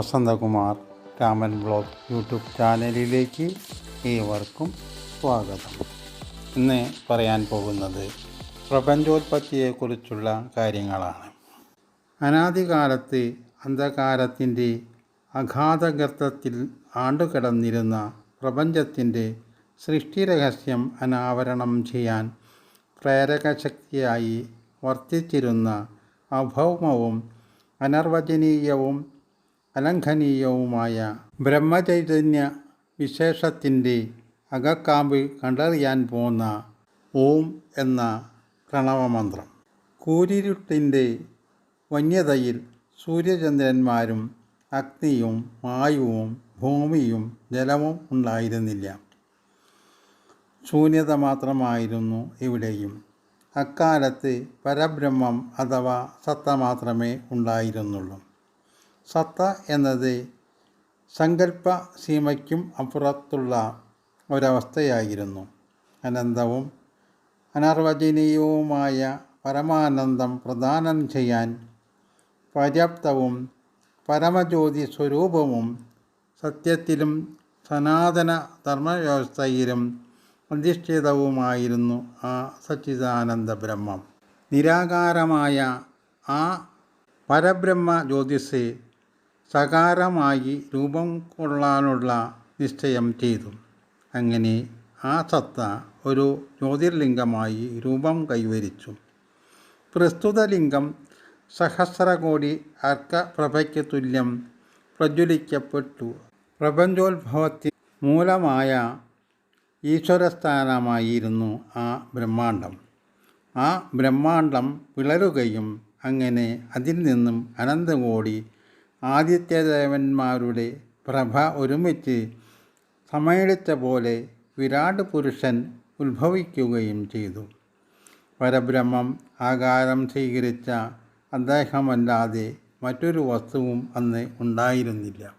Vasanthakumar Raman blog YouTube ചാനലിലേക്ക് ഏവർക്കും സ്വാഗതം. ഇന്ന് പറയാൻ പോകുന്നത് പ്രപഞ്ചോത്പത്തിയെക്കുറിച്ചുള്ള കാര്യങ്ങളാണ്. അനാദികാലത്ത് അന്ധകാരത്തിന്റെ അഗാധഗർത്തത്തിൽ ആണ്ടുകിടന്നിരുന്ന പ്രപഞ്ചത്തിന്റെ സൃഷ്ടിരഹസ്യം അനാവരണം ചെയ്യാൻ പ്രേരകശക്തിയായി വർത്തിച്ചിരുന്ന അഭൗമവും അനർവചനീയവും അലംഘനീയവുമായ ബ്രഹ്മചൈതന്യ വിശേഷത്തിന്റെ അകക്കാമ്പ് കണ്ടറിയാൻ പോന്ന ഓം എന്ന പ്രണവമന്ത്രം. കൂരിരുട്ടിന്റെ വന്യതയിൽ സൂര്യചന്ദ്രന്മാരും അഗ്നിയും വായുവും ഭൂമിയും ജലവും ഉണ്ടായിരുന്നില്ല. ശൂന്യത മാത്രമായിരുന്നു ഇവിടെയും. അക്കാലത്ത് പരബ്രഹ്മം അഥവാ സത്ത മാത്രമേ ഉണ്ടായിരുന്നുള്ളൂ. സത്ത എന്നത് സങ്കല്പ സീമയ്ക്കും അപ്പുറത്തുള്ള ഒരവസ്ഥയായിരുന്നു. അനന്തവും അനർവചനീയവുമായ പരമാനന്ദം പ്രദാനം ചെയ്യാൻ പര്യാപ്തവും പരമജ്യോതി സ്വരൂപവും സത്യത്തിലും സനാതന ധർമ്മവ്യവസ്ഥയിലും അധിഷ്ഠിതവുമായിരുന്നു ആ സച്ചിദാനന്ദ ബ്രഹ്മം. നിരാകാരമായ ആ പരബ്രഹ്മ ജ്യോതിസ് സകാരമായി രൂപം കൊള്ളാനുള്ള നിശ്ചയം ചെയ്തു. അങ്ങനെ ആ സത്ത ഒരു ജ്യോതിർലിംഗമായി രൂപം കൈവരിച്ചു. പ്രസ്തുത ലിംഗം സഹസ്രകോടി അർക്കപ്രഭയ്ക്ക് തുല്യം പ്രജ്വലിക്കപ്പെട്ടു. പ്രപഞ്ചോത്ഭവത്തിൽ മൂലമായ ഈശ്വരസ്ഥാനമായിരുന്നു ആ ബ്രഹ്മാണ്ടം ആ ബ്രഹ്മാണ്ടം പിളരുകയും അങ്ങനെ അതിൽ നിന്നും അനന്തകോടി ആദിത്യദേവന്മാരുടെ പ്രഭ ഒരുമിച്ച് സമയടിച്ച പോലെ വിരാട് പുരുഷൻ ഉത്ഭവിക്കുകയും ചെയ്തു. പരബ്രഹ്മം ആകാരം സ്വീകരിച്ച അദ്ദേഹമല്ലാതെ മറ്റൊരു വസ്തുവും അന്ന് ഉണ്ടായിരുന്നില്ല.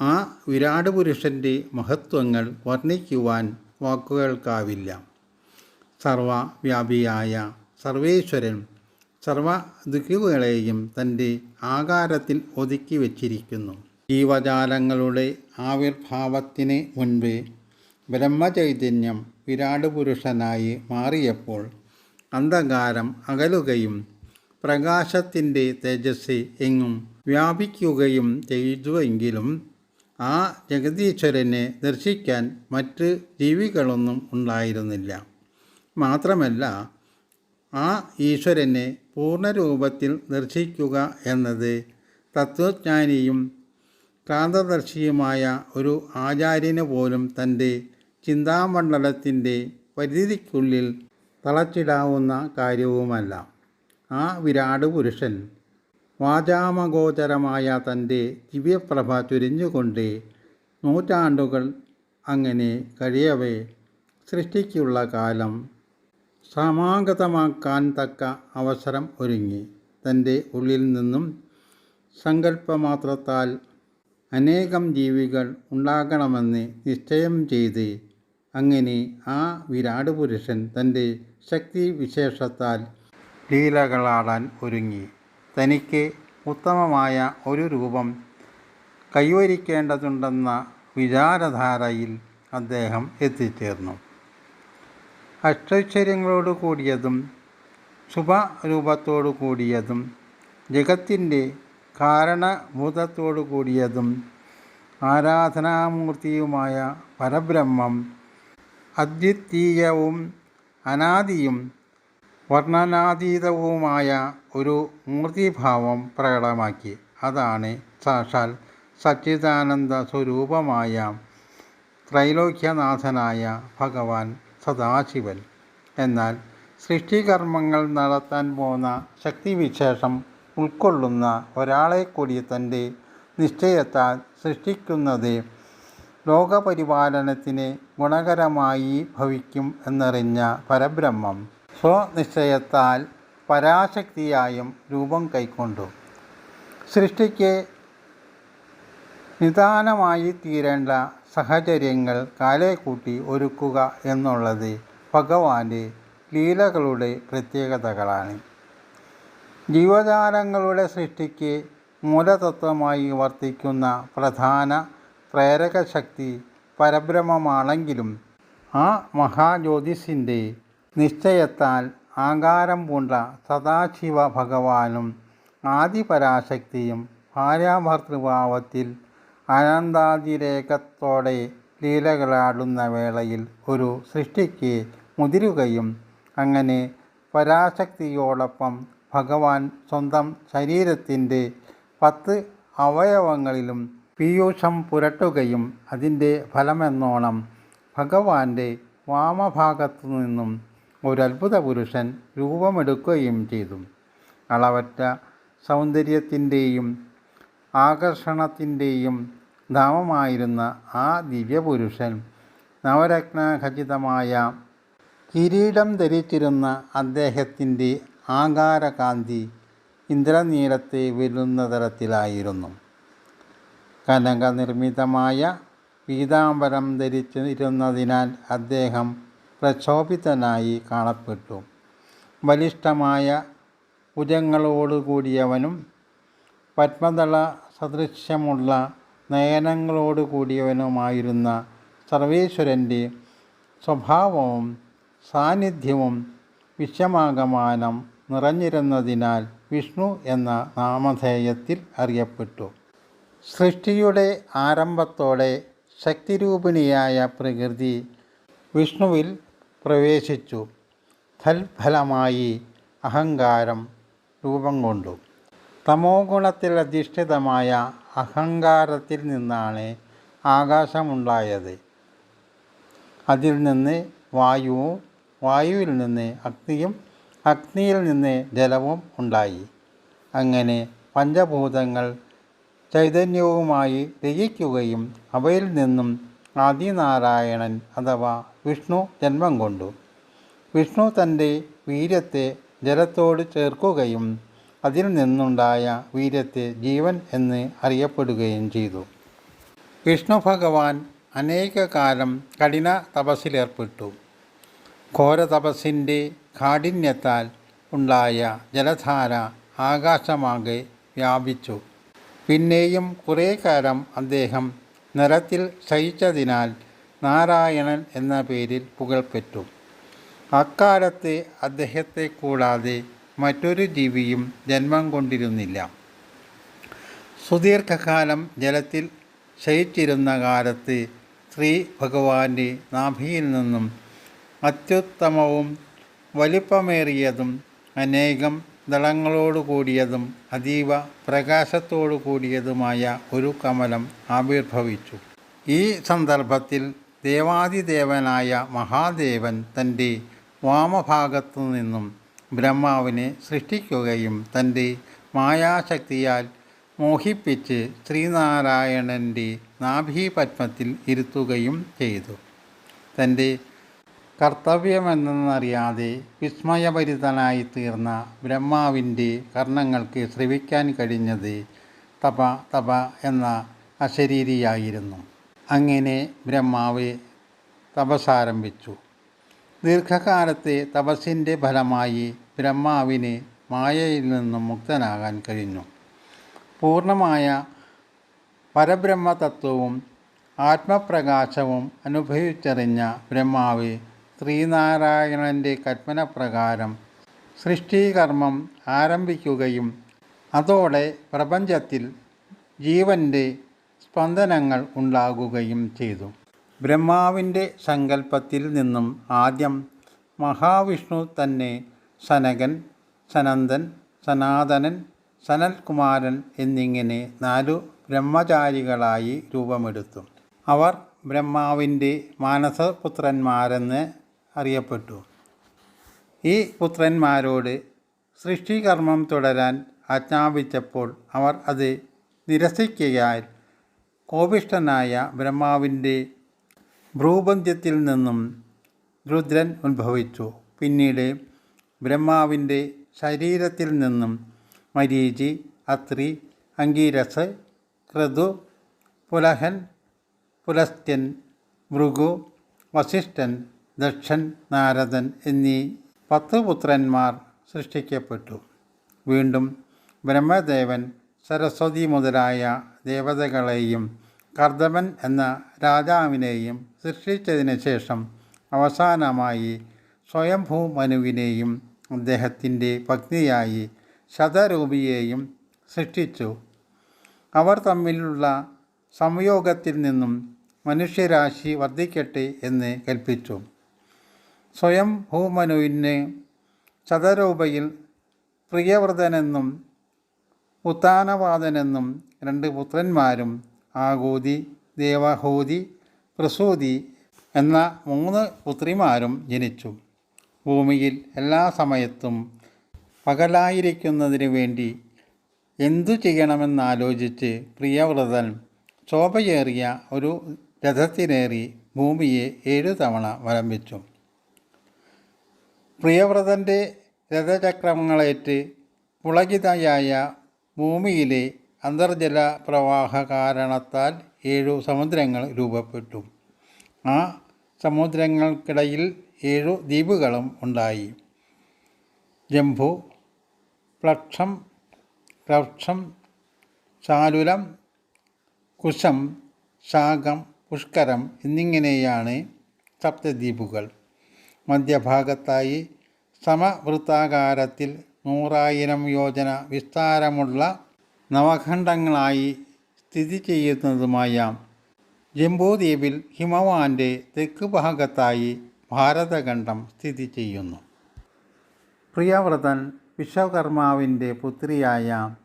ആ വിരാട് പുരുഷന്റെ മഹത്വങ്ങൾ വർണിക്കുവാൻ വാക്കുകൾക്കാവില്ല. സർവവ്യാപിയായ സർവേശ്വരൻ സർവ ദിക്കുകളെയും തന്റെ ആകാരത്തിൽ ഒതുക്കി വച്ചിരിക്കുന്നു. ജീവജാലങ്ങളുടെ ആവിർഭാവത്തിന് മുൻപ് ബ്രഹ്മചൈതന്യം വിരാട് പുരുഷനായി മാറിയപ്പോൾ അന്ധകാരം അകലുകയും പ്രകാശത്തിന്റെ തേജസ് എങ്ങും വ്യാപിക്കുകയും ചെയ്തുവെങ്കിലും ആ ജഗദീശ്വരനെ ദർശിക്കാൻ മറ്റ് ജീവികളൊന്നും ഉണ്ടായിരുന്നില്ല. മാത്രമല്ല ആ ഈശ്വരനെ പൂർണരൂപത്തിൽ ദർശിക്കുക എന്നത് തത്വജ്ഞാനിയും ക്രാന്തദർശിയുമായ ഒരു ആചാര്യന് പോലും തന്റെ ചിന്താമണ്ഡലത്തിന്റെ പരിധിക്കുള്ളിൽ തളച്ചിടാവുന്ന കാര്യവുമല്ല. ആ വിരാട് പുരുഷൻ വാചാമഗോചരമായ തന്റെ ദിവ്യപ്രഭ ചുരിഞ്ഞുകൊണ്ട് നൂറ്റാണ്ടുകൾ അങ്ങനെ കഴിയവേ സൃഷ്ടിക്കുള്ള കാലം സമാഗതമാക്കാൻ തക്ക അവസരം ഒരുങ്ങി. തന്റെ ഉള്ളിൽ നിന്നും സങ്കല്പമാത്രത്താൽ അനേകം ജീവികൾ ഉണ്ടാകണമെന്ന് നിശ്ചയം ചെയ്ത് അങ്ങനെ ആ വിരാട് പുരുഷൻ തന്റെ ശക്തി വിശേഷത്താൽ ലീലകളാടാൻ ഒരുങ്ങി. തനിക്ക് ഉത്തമമായ ഒരു രൂപം കൈവരിക്കേണ്ടതുണ്ടെന്ന വിചാരധാരയിൽ അദ്ദേഹം എത്തിച്ചേർന്നു. അഷ്ടൈശ്വര്യങ്ങളോട് കൂടിയതും ശുഭ ശുഭരൂപത്തോടു കൂടിയതും ജഗത്തിന്റെ കാരണഭൂതത്തോടു കൂടിയതും ആരാധനാമൂർത്തിയുമായ പരബ്രഹ്മം അദ്വിതീയവും അനാദിയും വർണനാതീതവുമായ ഒരു മൂർത്തിഭാവം പ്രകടമാക്കി. അതാണ് സാക്ഷാൽ സച്ചിദാനന്ദ സ്വരൂപമായ ത്രൈലോക്യനാഥനായ ഭഗവാൻ സദാശിവൻ. എന്നാൽ സൃഷ്ടികർമ്മങ്ങൾ നടത്താൻ പോകുന്ന ശക്തിവിശേഷം ഉൾക്കൊള്ളുന്ന ഒരാളെ കൂടി തന്റെ നിശ്ചയത്താൽ സൃഷ്ടിക്കുന്നത് ലോകപരിപാലനത്തിന് ഗുണകരമായി ഭവിക്കും എന്നറിഞ്ഞ പരബ്രഹ്മം സ്വനിശ്ചയത്താൽ പരാശക്തിയായും രൂപം കൈക്കൊണ്ടു. സൃഷ്ടിക്ക് നിദാനമായി തീരേണ്ട സാഹചര്യങ്ങൾ കാലേക്കൂട്ടി ഒരുക്കുക എന്നുള്ളത് ഭഗവാന്റെ ലീലകളുടെ പ്രത്യേകതകളാണ്. ജീവജാലങ്ങളുടെ സൃഷ്ടിക്ക് മൂലതത്വമായി വർത്തിക്കുന്ന പ്രധാന പ്രേരക ശക്തി പരബ്രഹ്മമാണെങ്കിലും ആ മഹാജ്യോതിസിന്റെ നിശ്ചയത്താൽ ആകാരം പൂണ്ട സദാശിവ ഭഗവാനും ആദിപരാശക്തിയും ഭാര്യാഭർത്തൃഭാവത്തിൽ അനന്താതിരേകത്തോടെ ലീലകളാടുന്ന വേളയിൽ ഒരു സൃഷ്ടിക്ക് മുതിരുകയും അങ്ങനെ പരാശക്തിയോടൊപ്പം ഭഗവാൻ സ്വന്തം ശരീരത്തിന്റെ പത്ത് അവയവങ്ങളിലും പീയൂഷം പുരട്ടുകയും അതിന്റെ ഫലമെന്നോണം ഭഗവാന്റെ വാമഭാഗത്തു നിന്നും ഒരത്ഭുത പുരുഷൻ രൂപമെടുക്കുകയും ചെയ്തു. അളവറ്റ സൗന്ദര്യത്തിന്റെയും ആകർഷണത്തിന്റെയും ധാമമായിരുന്ന ആ ദിവ്യപുരുഷൻ നവരത്നഖചിതമായ കിരീടം ധരിച്ചിരുന്ന അദ്ദേഹത്തിന്റെ ആകാരകാന്തി ഇന്ദ്രനീലത്തെ വെല്ലുന്ന തരത്തിലായിരുന്നു. കനകനിർമ്മിതമായ പീതാംബരം ധരിച്ചിരുന്നതിനാൽ അദ്ദേഹം പ്രക്ഷോഭിതനായി കാണപ്പെട്ടു. ബലിഷ്ഠമായ ഭുജങ്ങളോടുകൂടിയവനും പത്മതള സദൃശ്യമുള്ള നയനങ്ങളോട് കൂടിയവനുമായിരുന്ന സർവേശ്വരന്റെ സ്വഭാവവും സാന്നിധ്യവും വിശ്വമാകമാനം നിറഞ്ഞിരുന്നതിനാൽ വിഷ്ണു എന്ന നാമധേയത്തിൽ അറിയപ്പെട്ടു. സൃഷ്ടിയുടെ ആരംഭത്തോടെ ശക്തിരൂപിണിയായ പ്രകൃതി വിഷ്ണുവിൽ പ്രവേശിച്ചു. തൽഫലമായി അഹങ്കാരം രൂപം കൊണ്ടു. തമോ ഗുണത്തിൽ അധിഷ്ഠിതമായ അഹങ്കാരത്തിൽ നിന്നാണ് ആകാശമുണ്ടായത്. അതിൽ നിന്ന് വായുവും വായുവിൽ നിന്ന് അഗ്നിയും അഗ്നിയിൽ നിന്ന് ജലവും ഉണ്ടായി. അങ്ങനെ പഞ്ചഭൂതങ്ങൾ ചൈതന്യവുമായി ലയിക്കുകയും അവയിൽ നിന്നും ആദിനാരായണൻ അഥവാ വിഷ്ണു ജന്മം കൊണ്ടു. വിഷ്ണു തന്റെ വീര്യത്തെ ജലത്തോട് ചേർക്കുകയും അതിൽ നിന്നുണ്ടായ വീര്യത്തെ ജീവൻ എന്ന് അറിയപ്പെടുകയും ചെയ്തു. വിഷ്ണു ഭഗവാൻ അനേക കാലം കഠിന തപസ്സിലേർപ്പെട്ടു. ഘോര തപസ്സിന്റെ കാഠിന്യത്താൽ ഉണ്ടായ ജലധാര ആകാശമാകെ വ്യാപിച്ചു. പിന്നെയും കുറേ കാലം അദ്ദേഹം നിറത്തിൽ ശയിച്ചതിനാൽ നാരായണൻ എന്ന പേരിൽ പുകൾപ്പെട്ടു അക്കാലത്ത് അദ്ദേഹത്തെ കൂടാതെ മറ്റൊരു ജീവിയും ജന്മം കൊണ്ടിരുന്നില്ല. സുദീർഘകാലം ജലത്തിൽ ശയിച്ചിരുന്ന കാലത്ത് ശ്രീ ഭഗവാന്റെ നാഭിയിൽ നിന്നും അത്യുത്തമവും വലിപ്പമേറിയതും അനേകം ദളങ്ങളോടു കൂടിയതും അതീവ പ്രകാശത്തോടു കൂടിയതുമായ ഒരു കമലം ആവിർഭവിച്ചു. ഈ സന്ദർഭത്തിൽ ദേവാദിദേവനായ മഹാദേവൻ തന്റെ വാമഭാഗത്തു നിന്നും ബ്രഹ്മാവിനെ സൃഷ്ടിക്കുകയും തന്റെ മായാശക്തിയാൽ മോഹിപ്പിച്ച് ശ്രീനാരായണന്റെ നാഭീപത്മത്തിൽ ഇരുത്തുകയും ചെയ്തു. തന്റെ കർത്തവ്യമെന്നറിയാതെ വിസ്മയഭരിതനായി തീർന്ന ബ്രഹ്മാവിന്റെ കർണങ്ങൾക്ക് ശ്രവിക്കാൻ കഴിഞ്ഞത് തപ തപ എന്ന അശരീരിയായിരുന്നു. അങ്ങനെ ബ്രഹ്മാവ് തപസ്സാരംഭിച്ചു. ദീർഘകാലത്തെ തപസ്സിന്റെ ഫലമായി ബ്രഹ്മാവിന് മായയിൽ നിന്നും മുക്തനാകാൻ കഴിഞ്ഞു. പൂർണമായ പരബ്രഹ്മതത്വവും ആത്മപ്രകാശവും അനുഭവിച്ചറിഞ്ഞ ബ്രഹ്മാവ് ശ്രീനാരായണന്റെ കൽപ്പനപ്രകാരം സൃഷ്ടികർമ്മം ആരംഭിക്കുകയും അതോടെ പ്രപഞ്ചത്തിൽ ജീവന്റെ സ്പന്ദനങ്ങൾ ഉണ്ടാകുകയും ചെയ്തു. ബ്രഹ്മാവിന്റെ സങ്കല്പത്തിൽ നിന്നും ആദ്യം മഹാവിഷ്ണു തന്നെ സനകൻ സനന്ദൻ സനാതനൻ സനൽകുമാരൻ എന്നിങ്ങനെ നാലു ബ്രഹ്മചാരികളായി രൂപമെടുത്തു. അവർ ബ്രഹ്മാവിന്റെ മാനസപുത്രന്മാരെന്ന് അറിയപ്പെട്ടു. ഈ പുത്രന്മാരോട് സൃഷ്ടികർമ്മം തുടരാൻ ആജ്ഞാപിച്ചപ്പോൾ അവർ അത് നിരസിക്കയാൽ കോപിഷ്ഠനായ ബ്രഹ്മാവിന്റെ ഭ്രൂബന്ധ്യത്തിൽ നിന്നും രുദ്രൻ ഉത്ഭവിച്ചു. പിന്നീട് ബ്രഹ്മാവിന്റെ ശരീരത്തിൽ നിന്നും മരീചി അത്രി അങ്കീരസ് ക്രതു പുലഹൻ പുലസ്ത്യൻ ഭൃഗു വസിഷ്ഠൻ ദക്ഷൻ നാരദൻ എന്നീ പത്ത് പുത്രന്മാർ സൃഷ്ടിക്കപ്പെട്ടു. വീണ്ടും ബ്രഹ്മദേവൻ സരസ്വതി മുതലായ ദേവതകളെയും കർദമൻ എന്ന രാജാവിനെയും സൃഷ്ടിച്ചതിന് ശേഷം അവസാനമായി സ്വയംഭൂ മനുവിനെയും അദ്ദേഹത്തിന്റെ പത്നിയായി ശതരൂപിയെയും സൃഷ്ടിച്ചു. അവർ തമ്മിലുള്ള സംയോഗത്തിൽ നിന്നും മനുഷ്യരാശി വർദ്ധിക്കട്ടെ എന്ന് കൽപ്പിച്ചു. സ്വയം ഭൂമനുവിന് ശതരൂപയിൽ പ്രിയവ്രതനെന്നും ഉത്താനവാദനെന്നും രണ്ട് പുത്രന്മാരും ആകൂതി ദേവഹൂതി പ്രസൂതി എന്ന മൂന്ന് പുത്രിമാരും ജനിച്ചു. ഭൂമിയിൽ എല്ലാ സമയത്തും പകലായിരിക്കുന്നതിന് വേണ്ടി എന്തു ചെയ്യണമെന്നാലോചിച്ച് പ്രിയവ്രതൻ ശോഭയേറിയ ഒരു രഥത്തിനേറി ഭൂമിയെ ഏഴു തവണ വലംബിച്ചു പ്രിയവ്രതന്റെ രഥചക്രങ്ങളേറ്റ് പുളകിതയായ ഭൂമിയിലെ അന്തർജല പ്രവാഹ കാരണത്താൽ ഏഴു സമുദ്രങ്ങൾ രൂപപ്പെട്ടു. ആ സമുദ്രങ്ങൾക്കിടയിൽ ഏഴു ദ്വീപുകളും ഉണ്ടായി. ജംഭു പ്ലക്ഷം പ്ലക്ഷം ചാലുലം കുശം ശാഖം പുഷ്കരം എന്നിങ്ങനെയാണ് സപ്തദ്വീപുകൾ. മധ്യഭാഗത്തായി സമവൃത്താകാരത്തിൽ നൂറായിരം യോജന വിസ്താരമുള്ള നവഖണ്ഡങ്ങളായി സ്ഥിതി ചെയ്യുന്നതുമായ ജംബൂദ്വീപിൽ ഹിമവാന്റെ തെക്ക് ഭാഗത്തായി ഭാരതഖണ്ഡം സ്ഥിതി ചെയ്യുന്നു. പ്രിയവ്രതൻ വിശ്വകർമാവിന്റെ പുത്രിയായ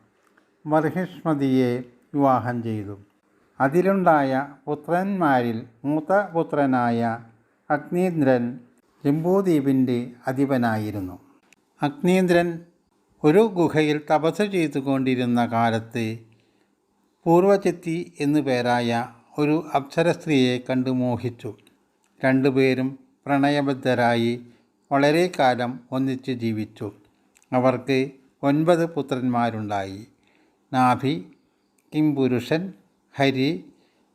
മർഹിഷ്മതിയെ വിവാഹം ചെയ്തു. അതിലുണ്ടായ പുത്രന്മാരിൽ മൂത്ത പുത്രനായ അഗ്നീന്ദ്രൻ ജംബൂദ്വീപിന്റെ അധിപനായിരുന്നു. അഗ്നീന്ദ്രൻ ഒരു ഗുഹയിൽ തപസ് ചെയ്തുകൊണ്ടിരുന്ന കാലത്ത് പൂർവചെത്തി എന്നു പേരായ ഒരു അപ്സരസ്ത്രീയെ കണ്ടു മോഹിച്ചു. രണ്ടുപേരും പ്രണയബദ്ധരായി വളരെ കാലം ഒന്നിച്ച് ജീവിച്ചു. അവർക്ക് ഒൻപത് പുത്രന്മാരുണ്ടായി. നാഭി കിംപുരുഷൻ ഹരി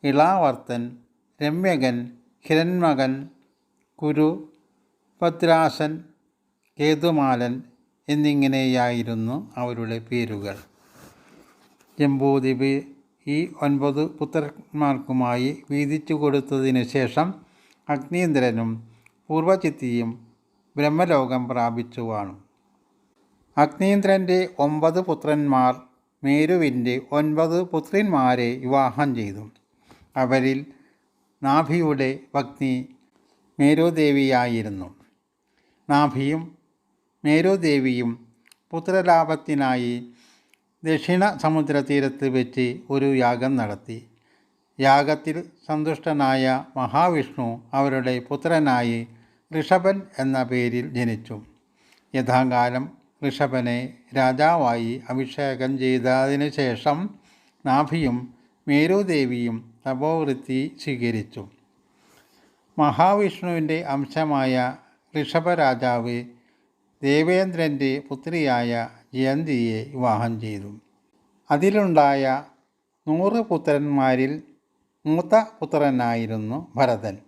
ഇളാവർത്തൻ രമ്യകൻ ഹിരൺമകൻ കുരു ഭദ്രാസൻ കേതുമാലൻ എന്നിങ്ങനെയായിരുന്നു അവരുടെ പേരുകൾ. ജംബൂദ്വീപ് ഈ ഒൻപത് പുത്രന്മാർക്കുമായി വീതിച്ചു കൊടുത്തതിനു ശേഷം അഗ്നീന്ദ്രനും പൂർവചിത്തിയും ബ്രഹ്മലോകം പ്രാപിച്ചു വാണു അഗ്നീന്ദ്രന്റെ ഒമ്പത് പുത്രന്മാർ മേരുവിന്റെ ഒൻപത് പുത്രിന്മാരെ വിവാഹം ചെയ്തു. അവരിൽ നാഭിയുടെ ഭക്തി മേരുദേവിയായിരുന്നു. നാഭിയും മേരുദേവിയും പുത്രലാഭത്തിനായി ദക്ഷിണ സമുദ്രതീരത്ത് വെച്ച് ഒരു യാഗം നടത്തി. യാഗത്തിൽ സന്തുഷ്ടനായ മഹാവിഷ്ണു അവരുടെ പുത്രനായി ഋഷഭൻ എന്ന പേരിൽ ജനിച്ചു. യഥാകാലം ഋഷഭനെ രാജാവായി അഭിഷേകം ചെയ്തതിനു ശേഷം നാഭിയും മേരുദേവിയും തപോവൃത്തി സ്വീകരിച്ചു. മഹാവിഷ്ണുവിന്റെ അംശമായ ഋഷഭരാജാവ് ദേവേന്ദ്രന്റെ പുത്രിയായ ജയന്തിയെ വിവാഹം ചെയ്തു. അതിലുണ്ടായ നൂറ് പുത്രന്മാരിൽ മൂത്ത പുത്രനായിരുന്നു ഭരതൻ.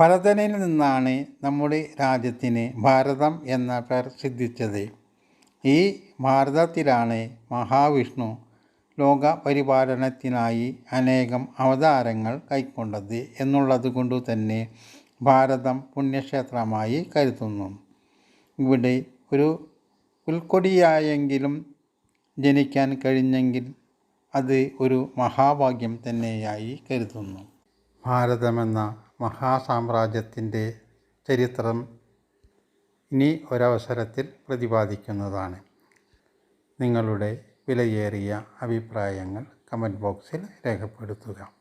ഭരതനിൽ നിന്നാണ് നമ്മുടെ രാജ്യത്തിന് ഭാരതം എന്ന പേർ സിദ്ധിച്ചത്. ഈ ഭാരതത്തിലാണ് മഹാവിഷ്ണു ലോക പരിപാലനത്തിനായി അനേകം അവതാരങ്ങൾ കൈക്കൊണ്ടത് എന്നുള്ളത് കൊണ്ടു തന്നെ ഭാരതം പുണ്യക്ഷേത്രമായി കരുതുന്നു. ഇവിടെ ഒരു പുൽക്കൊടിയായെങ്കിലും ജനിക്കാൻ കഴിഞ്ഞെങ്കിൽ അത് ഒരു മഹാഭാഗ്യം തന്നെയായി കരുതുന്നു. ഭാരതമെന്ന മഹാസാമ്രാജ്യത്തിന്റെ ചരിത്രം ഇനി ഒരവസരത്തിൽ പ്രതിപാദിക്കുന്നതാണ്. നിങ്ങളുടെ വിലയേറിയ അഭിപ്രായങ്ങൾ കമന്റ് ബോക്സിൽ രേഖപ്പെടുത്തുക.